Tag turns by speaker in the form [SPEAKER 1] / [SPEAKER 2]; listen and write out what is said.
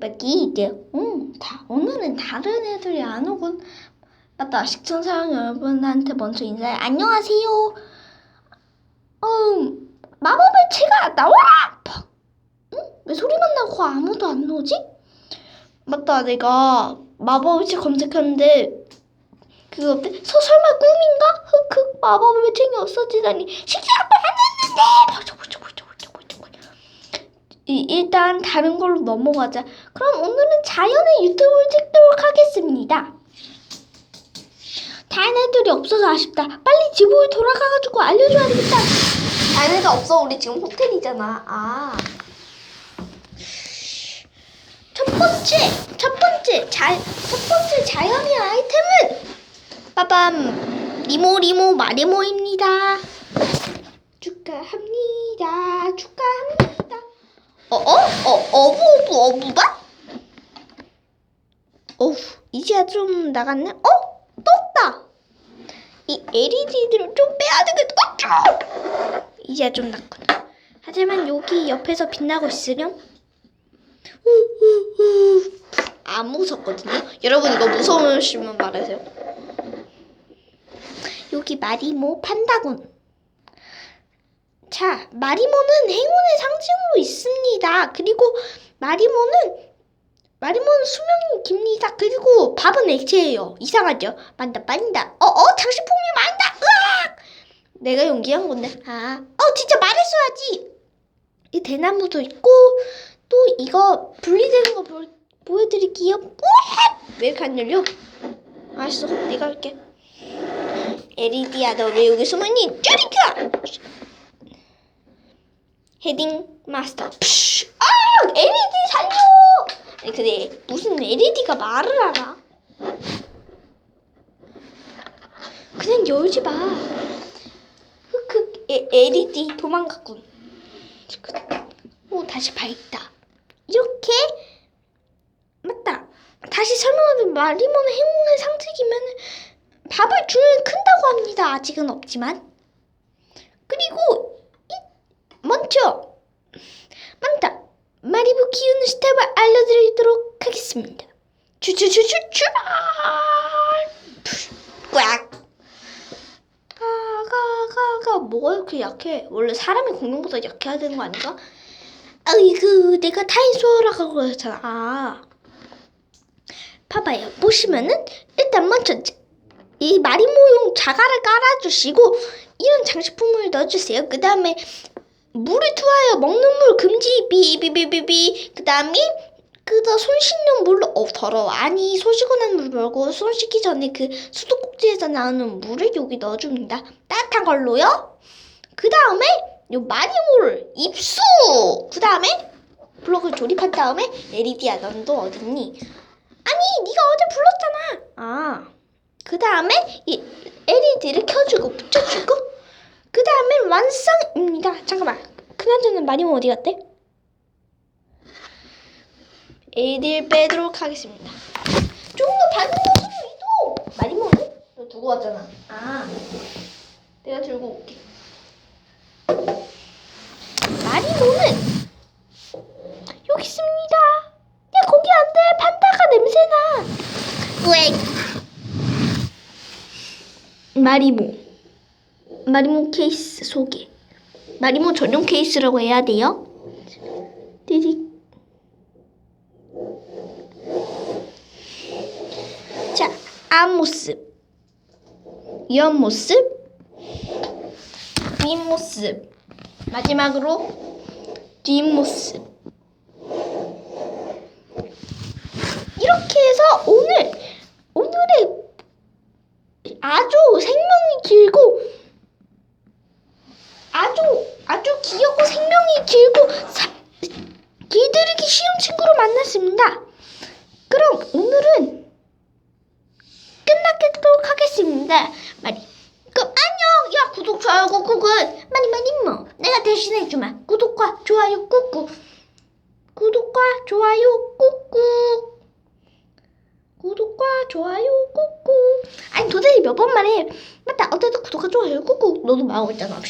[SPEAKER 1] 밖에 있대요. 음, 다, 오늘은 다른 애들이 안 오군. 맞다, 시청자 여러분한테 먼저 인사해. 안녕하세요. 음, 마법의 채가 나와라! 팍. 응? 왜 소리만 나고 아무도 안 나오지? 맞다, 내가 마법의 채 검색하는데 그거 어때? 서, 설마 꿈인가? 흑흑 마법의 채이 없어지다니 실제로 만났는데 보자 보자 보자 보자 보자 보자 이, 일단 다른 걸로 넘어가자. 그럼 오늘은 자연의 유튜브를 찍도록 하겠습니다. 다른 애들이 없어서 아쉽다. 빨리 집으로 돌아가가지고 알려줘야 되겠다. 다른 애가 없어. 우리 지금 호텔이잖아. 아. 첫 번째, 첫 번째, 자, 첫 번째 자연의 아이템은 빠밤. 리모 리모 마리모입니다. 축하합니다. 축하합니다. 어 어 어 어부 어부 어부다? 어우 이제야 좀 나갔네. 어 떴다. 이 LED들을 좀 빼야 되겠다. 어, 이제야 좀 났구나. 하지만 여기 옆에서 빛나고 있으렴. 안 무섭거든요. 여러분 이거 무서우시면 말하세요. 여기 마리모 판다군. 자, 마리모는 행운의 상징으로 있습니다. 그리고 마리모는 마리모는 수명이 깁니다. 그리고 밥은 액체예요. 이상하죠? 만다 빠진다. 어, 어, 장식품이 많다. 으악! 내가 연기한 건데. 아, 어, 진짜 말했어야지. 이 대나무도 있고 또 이거 분리되는 거 보, 보여드릴게요. 우악! 왜 이렇게 안 열려? 알았어, 내가 할게. LED야 너왜 여기 숨었니? 쪼리카! 헤딩 마스터 푸쉬! 아! LED 살려! 아니 근데 무슨 LED가 말을 알아? 그냥 열지 마 흑흑 에, LED 도망갔군 오 다시 밝다 이렇게 맞다 다시 설명하면 마리모는 행운의 상징이면 밥을 주면 큰다고 합니다. 아직은 없지만. 그리고 이, 먼저 많다. 마리부 키우는 스텝을 알려드리도록 하겠습니다. 주주주주 출발! 꽉! 가가가가 뭐가 이렇게 약해? 원래 사람이 공룡보다 약해야 되는 거 아닌가? 아이고 내가 타인소라고 그랬잖아. 아. 봐봐요. 보시면은 일단 먼저 이 마리모용 자갈을 깔아주시고 이런 장식품을 넣어주세요. 그 다음에 먹는 물 금지 비비비비비 그 다음에 그다 손 씻는 물로 어 더러워 아니 손 씻고 난 물 말고 손 씻기 전에 그 수도꼭지에서 나오는 물을 여기 넣어줍니다. 따뜻한 걸로요. 그 다음에 요 마리모를 입수 그 다음에 블록을 조립한 다음에 에리디아 넌도 어딨니? 아니 네가 어제 불렀잖아. 아. 그 다음에 이 LED를 켜주고 붙여주고 그 다음에 완성입니다. 잠깐만. 그나저나 마리모 어디 갔대? LED를 빼도록 하겠습니다. 좀더 밝은 곳으로 이동! 마리모는? 너 두고 왔잖아. 아. 내가 들고 올게. 마리모는 여기 있습니다. 야 거기 안 돼. 판다가 냄새나. 왜? 마리모 마리모 케이스 소개 마리모 전용 케이스라고 해야 돼요? 띠릭 자 앞모습. 옆모습. 뒷모습. 마지막으로 뒷모습. 이렇게 해서 오늘 오늘의 아주 생명이 길고 아주 아주 귀엽고 생명이 길고 사, 길들이기 쉬운 친구를 만났습니다. 그럼 오늘은 끝나도록 하겠습니다. 많이 그럼 안녕. 야 구독 좋아요 꾹꾹은 많이 많이 뭐 내가 대신해 주마. 구독과 좋아요 꾹꾹 구독과 좋아요 꾹꾹 구독과 좋아요 꾹꾹 아니 도대체 몇 번만 해 맞다 어쨌든 구독과 좋아요 꾹꾹 너도 말하고 있잖아